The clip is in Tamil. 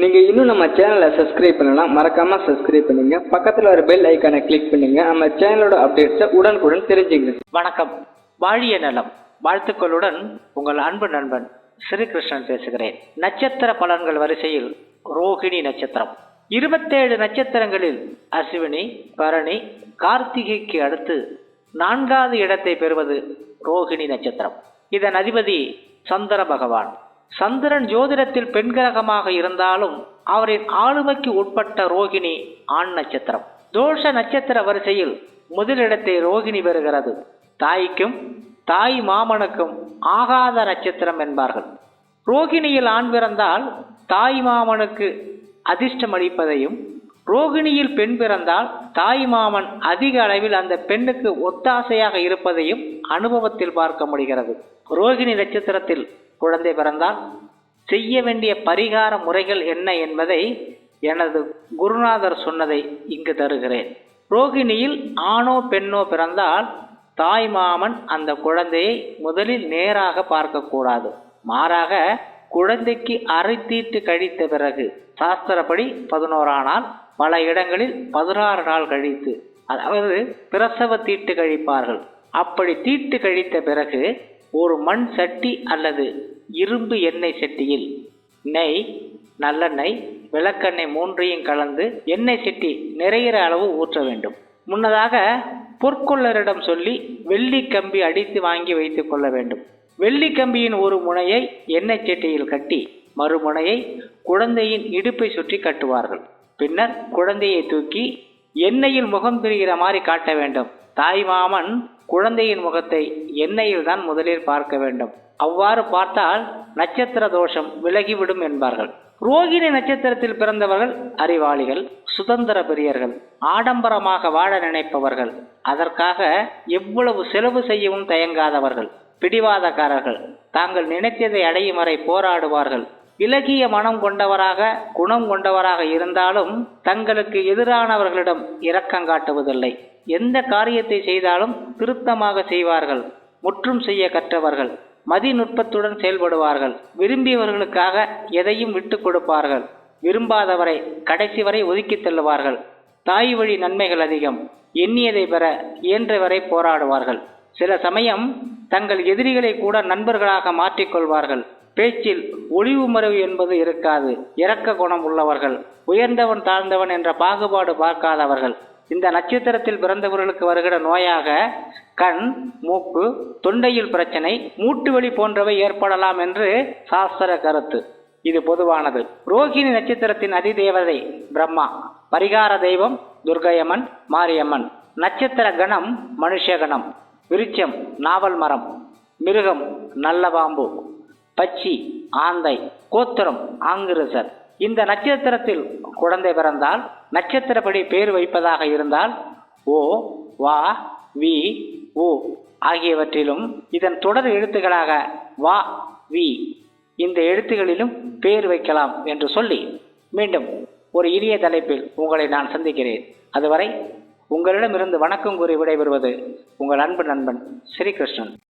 நீங்கள் இன்னும் நம்ம சேனலை சப்ஸ்கிரைப் பண்ணலாம் மறக்காம சப்ஸ்கிரைப் பண்ணுங்க. பக்கத்தில் ஒரு பெல் ஐக்கானை கிளிக் பண்ணுங்க. நம்ம சேனலோட அப்டேட்ஸை உடனுக்குடன் தெரிஞ்சுங்க வணக்கம். வாழிய நலம். வாழ்த்துக்களுடன் உங்கள் அன்பு நண்பன் ஸ்ரீகிருஷ்ணன் பேசுகிறேன். நட்சத்திர பலன்கள் வரிசையில் ரோகிணி நட்சத்திரம். இருபத்தேழு நட்சத்திரங்களில் அஸ்வினி பரணி கார்த்திகைக்கு அடுத்து நான்காவது இடத்தை பெறுவது ரோகிணி நட்சத்திரம். இதன் அதிபதி சந்திர பகவான். சந்திரன் ஜோதிடத்தில் பெண் கிரகமாக இருந்தாலும் அவரின் ஆளுமைக்கு உட்பட்ட ரோகிணி ஆண் நட்சத்திரம். தோஷ நட்சத்திர வரிசையில் முதலிடத்தை ரோகிணி பெறுகிறது. தாய்க்கும் தாய் மாமனுக்கும் ஆகாத நட்சத்திரம் என்பார்கள். ரோகிணியில் ஆண் பிறந்தால் தாய் மாமனுக்கு அதிர்ஷ்டம் அளிப்பதையும் ரோகிணியில் பெண் பிறந்தால் தாய் மாமன் அதிக அளவில் அந்த பெண்ணுக்கு ஒத்தாசையாக இருப்பதையும் அனுபவத்தில் பார்க்க முடிகிறது. ரோகிணி நட்சத்திரத்தில் குழந்தை பிறந்தால் செய்ய வேண்டிய பரிகார முறைகள் என்ன என்பதை எனது குருநாதர் சொன்னதை இங்கு தருகிறேன். ரோகிணியில் ஆணோ பெண்ணோ பிறந்தால் தாய் மாமன் அந்த குழந்தையை முதலில் நேராக பார்க்கக்கூடாது. மாறாக குழந்தைக்கு அரைத்தீட்டு தீட்டு கழித்த பிறகு சாஸ்திரப்படி பதினோரா நாள் பல இடங்களில் பதினாறு நாள் கழித்து அதாவது பிரசவ தீட்டு கழிப்பார்கள். அப்படி தீட்டு கழித்த பிறகு ஒரு மண் சட்டி அல்லது இரும்பு எண்ணெய் சட்டியில். நெய் நல்லெண்ணெய் விளக்கெண்ணெய் மூன்றையும் கலந்து எண்ணெய் சட்டி நிறைகிற அளவு ஊற்ற வேண்டும். முன்னதாக பொற்கொள்ளரிடம் சொல்லி வெள்ளி கம்பி அடித்து வாங்கி வைத்துக் கொள்ள வேண்டும். வெள்ளி கம்பியின் ஒரு முனையை எண்ணெய் சட்டியில் கட்டி மறுமுனையை குழந்தையின் இடுப்பை சுற்றி கட்டுவார்கள். பின்னர் குழந்தையை தூக்கி எண்ணெயில் முகம் தெரிகிற மாதிரி காட்ட வேண்டும். தாய் மாமன் குழந்தையின் முகத்தை எண்ணெயில் தான் முதலில் பார்க்க வேண்டும். அவ்வாறு பார்த்தால் நட்சத்திர தோஷம் விலகிவிடும் என்பார்கள். ரோகிணி நட்சத்திரத்தில் பிறந்தவர்கள் அறிவாளிகள் சுதந்திர பிரியர்கள் ஆடம்பரமாக வாழ நினைப்பவர்கள். அதற்காக எவ்வளவு செலவு செய்யவும் தயங்காதவர்கள் பிடிவாதக்காரர்கள். தாங்கள் நினைத்ததை அடையும் வரை போராடுவார்கள். இலகிய மனம் கொண்டவராக குணம் கொண்டவராக இருந்தாலும் தங்களுக்கு எதிரானவர்களிடம் இரக்கம் காட்டுவதில்லை. எந்த காரியத்தை செய்தாலும் திருத்தமாக செய்வார்கள் முற்றும் செய்ய கற்றவர்கள் மதிநுட்பத்துடன் செயல்படுவார்கள் விரும்பியவர்களுக்காக எதையும் விட்டு கொடுப்பார்கள் விரும்பாதவரை கடைசி வரை ஒதுக்கித் தள்ளுவார்கள். தாய் வழி நன்மைகள் அதிகம் எண்ணியதை பெற இயன்றவரை போராடுவார்கள். சில சமயம் தங்கள் எதிரிகளை கூட நண்பர்களாக மாற்றிக்கொள்வார்கள் பேச்சில் ஒளிவு மறைவு என்பது இருக்காது. இரக்க குணம் உள்ளவர்கள் உயர்ந்தவன் தாழ்ந்தவன் என்ற பாகுபாடு பார்க்காதவர்கள். இந்த நட்சத்திரத்தில் பிறந்தவர்களுக்கு வருகிற நோயாக கண் மூக்கு தொண்டையில் பிரச்சனை மூட்டுவெளி போன்றவை ஏற்படலாம் என்று சாஸ்திர கருத்து. இது பொதுவானது. ரோகிணி நட்சத்திரத்தின் அதிதேவதை பிரம்மா பரிகார தெய்வம் துர்கையம்மன் மாரியம்மன். நட்சத்திர கணம் மனுஷகணம். விருச்சம் நாவல் மரம். மிருகம் நல்ல பாம்பு. பச்சி ஆந்தை கோத்திரம் ஆங்கிரசர். இந்த நட்சத்திரத்தில் குழந்தை பிறந்தால் நட்சத்திரப்படி பேர் வைப்பதாக இருந்தால் ஓ வா வி ஓ ஆகியவற்றிலும் இதன் தொடர் எழுத்துக்களாக வா வி இந்த எழுத்துகளிலும் பேர் வைக்கலாம் என்று சொல்லி மீண்டும் ஒரு இனிய தலைப்பில் உங்களை நான் சந்திக்கிறேன். அதுவரை உங்களிடமிருந்து வணக்கம் கூறி விடைபெறுவது உங்கள் அன்பு நண்பன் ஸ்ரீகிருஷ்ணன்